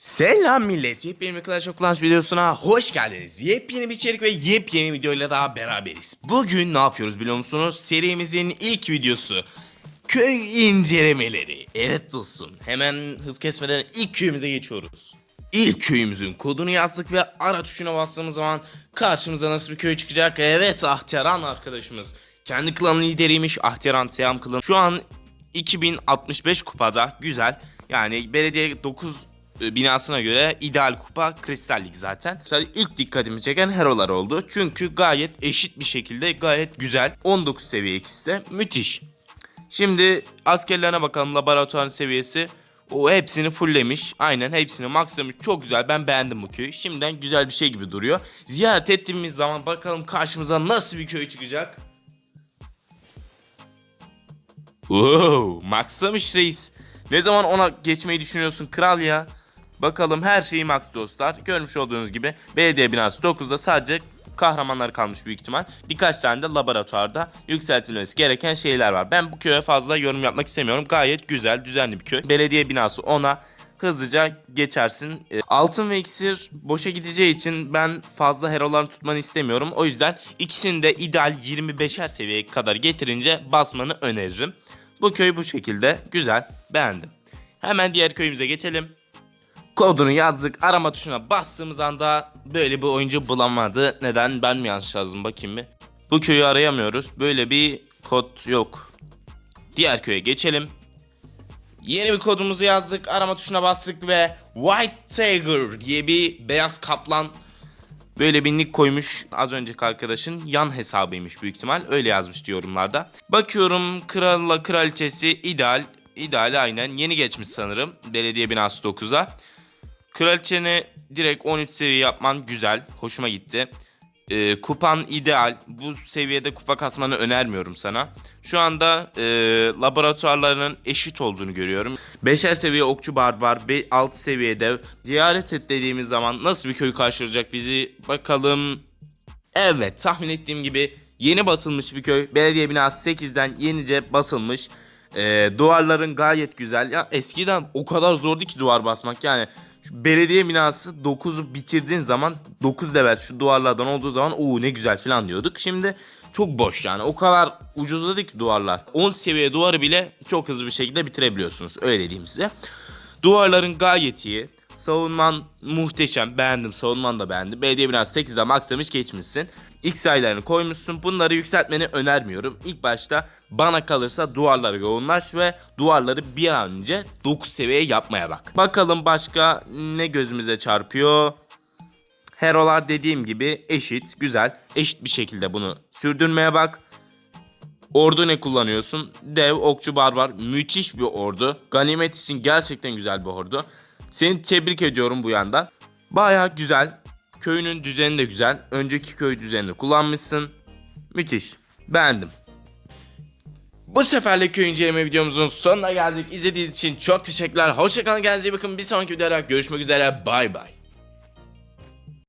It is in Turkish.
Selam millet, yepyeni bir Clash of Clans videosuna hoş geldiniz. Yepyeni bir içerik ve yepyeni videoyla daha beraberiz. Bugün ne yapıyoruz biliyor musunuz? Serimizin ilk videosu. Köy incelemeleri. Evet dostum, hemen hız kesmeden ilk köyümüze geçiyoruz. İlk köyümüzün kodunu yazdık ve ara tuşuna bastığımız zaman karşımıza nasıl bir köy çıkacak? Evet Ahteran arkadaşımız. Kendi klan lideriymiş Ahteran Teyam klanı. Şu an 2065 kupada güzel. Yani belediye 9 e, binasına göre ideal kupa kristallik zaten. Sadece ilk dikkatimi çeken herolar oldu. Çünkü gayet eşit bir şekilde gayet güzel. 19 seviye ikisi de müthiş. Şimdi askerlerine bakalım laboratuvar seviyesi. O hepsini fulllemiş. Aynen hepsini maxlamış. Çok güzel. Ben beğendim bu köyü. Şimdiden güzel bir şey gibi duruyor. Ziyaret ettiğimiz zaman bakalım karşımıza nasıl bir köy çıkacak. Wow, maxlamış reis. Ne zaman ona geçmeyi düşünüyorsun kral ya? Bakalım her şeyi max dostlar. Görmüş olduğunuz gibi belediye binası 9'da sadece kahramanlar kalmış büyük ihtimal. Birkaç tane de laboratuvarda yükseltilmesi gereken şeyler var. Ben bu köye fazla yorum yapmak istemiyorum. Gayet güzel, düzenli bir köy. Belediye binası 10'a hızlıca geçersin. E, Altın ve iksir boşa gideceği için ben fazla herolarını tutmanı istemiyorum. O yüzden ikisini de ideal 25'er seviyeye kadar getirince basmanı öneririm. Bu köy bu şekilde. Güzel. Beğendim. Hemen diğer köyümüze geçelim. Kodunu yazdık. Arama tuşuna bastığımız anda böyle bir oyuncu bulamadı. Neden? Ben mi yanlış yazdım bakayım bir. Bu köyü arayamıyoruz. Böyle bir kod yok. Diğer köye geçelim. Yeni bir kodumuzu yazdık. Arama tuşuna bastık ve White Tiger diye bir beyaz kaplan Böyle bir nick koymuş az önceki arkadaşın yan hesabıymış büyük ihtimal. Öyle yazmıştı yorumlarda. Bakıyorum kralla kraliçesi ideal. İdeal aynen yeni geçmiş sanırım. Belediye binası 9'a. Kraliçeni direkt 13 seviye yapman güzel. Hoşuma gitti. Ee, kupan ideal. Bu seviyede kupa kasmanı önermiyorum sana. Şu anda e, laboratuvarlarının eşit olduğunu görüyorum. 5'er seviye okçu barbar, 6 seviye dev. Ziyaret et dediğimiz zaman nasıl bir köy karşılayacak bizi bakalım. Evet tahmin ettiğim gibi yeni basılmış bir köy. Belediye binası 8'den yenice basılmış. Ee, duvarların gayet güzel. Ya eskiden o kadar zordu ki duvar basmak. Yani belediye binası 9'u bitirdiğin zaman 9 level şu duvarlardan olduğu zaman o ne güzel falan diyorduk. Şimdi çok boş yani. O kadar ucuzladı ki duvarlar. 10 seviye duvarı bile çok hızlı bir şekilde bitirebiliyorsunuz. Öyle diyeyim size. Duvarların gayet iyi. Savunman muhteşem. Beğendim. Savunman da beğendim. Belediye binası 8'de max geçmişsin. X sayılarını koymuşsun. Bunları yükseltmeni önermiyorum. İlk başta bana kalırsa duvarlara yoğunlaş ve duvarları bir an önce 9 seviyeye yapmaya bak. Bakalım başka ne gözümüze çarpıyor. Herolar dediğim gibi eşit, güzel. Eşit bir şekilde bunu sürdürmeye bak. Ordu ne kullanıyorsun? Dev, okçu, barbar. Müthiş bir ordu. Ganimet için gerçekten güzel bir ordu. Seni tebrik ediyorum bu yandan. Baya güzel. Köyünün düzeni de güzel. Önceki köy düzenini kullanmışsın. Müthiş. Beğendim. Bu seferlik köy inceleme videomuzun sonuna geldik. İzlediğiniz için çok teşekkürler. Hoşçakalın kendinize iyi bakın. Bir sonraki videoda görüşmek üzere. Bay bay.